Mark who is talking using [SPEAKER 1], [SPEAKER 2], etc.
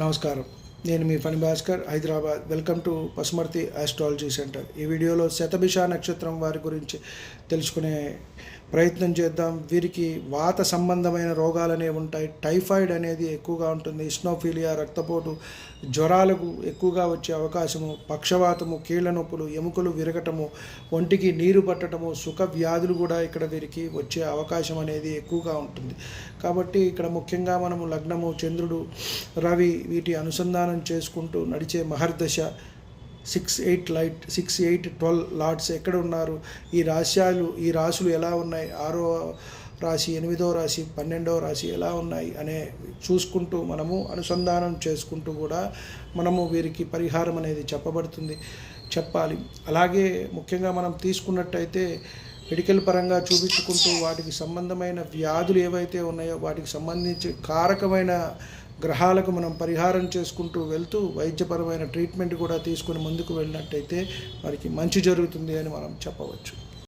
[SPEAKER 1] నమస్కారం. నేను మీ Phani Bhaskar Hyderabad. Welcome to Pasumarthi astrology centre ఈ వీడియోలో శతభిష నక్షత్రం వారి గురించి తెలుసుకునే ప్రయత్నం చేద్దాం. వీరికి వాత సంబంధమైన రోగాలు అనేవి ఉంటాయి. టైఫాయిడ్ అనేది ఎక్కువగా ఉంటుంది. ఇస్నోఫీలియా రక్తపోటు జ్వరాలకు ఎక్కువగా వచ్చే అవకాశము. పక్షవాతము కీళ్ళ నొప్పులు ఎముకలు విరగటము ఒంటికి నీరు పట్టడము సుఖ వ్యాధులు కూడా ఇక్కడ వీరికి వచ్చే అవకాశం అనేది ఎక్కువగా ఉంటుంది. కాబట్టి ఇక్కడ ముఖ్యంగా మనము లగ్నము చంద్రుడు రవి వీటి అనుసంధానం చేసుకుంటూ నడిచే మహర్దశ six eight light six eight twelve lots ఎక్కడ ఉన్నారు? ఈ రాశ్యాలు ఈ రాశులు ఎలా ఉన్నాయి? ఆరో రాశి ఎనిమిదో రాశి పన్నెండో రాశి ఎలా ఉన్నాయి? అనే చూసుకుంటూ మనము అనుసంధానం చేసుకుంటూ కూడా మనము వీరికి పరిహారం అనేది చెప్పబడుతుంది చెప్పాలి. అలాగే ముఖ్యంగా మనం తీసుకున్నట్టయితే మెడికల్ పరంగా చూపించుకుంటూ వాటికి సంబంధమైన వ్యాధులు ఏవైతే ఉన్నాయో వాటికి సంబంధించి కారకమైన గ్రహాలకు మనం పరిహారం చేసుకుంటూ వెళ్తూ వైద్యపరమైన ట్రీట్మెంట్ కూడా తీసుకుని ముందుకు వెళ్ళినట్టయితే వారికి మంచి జరుగుతుంది అని మనం చెప్పవచ్చు.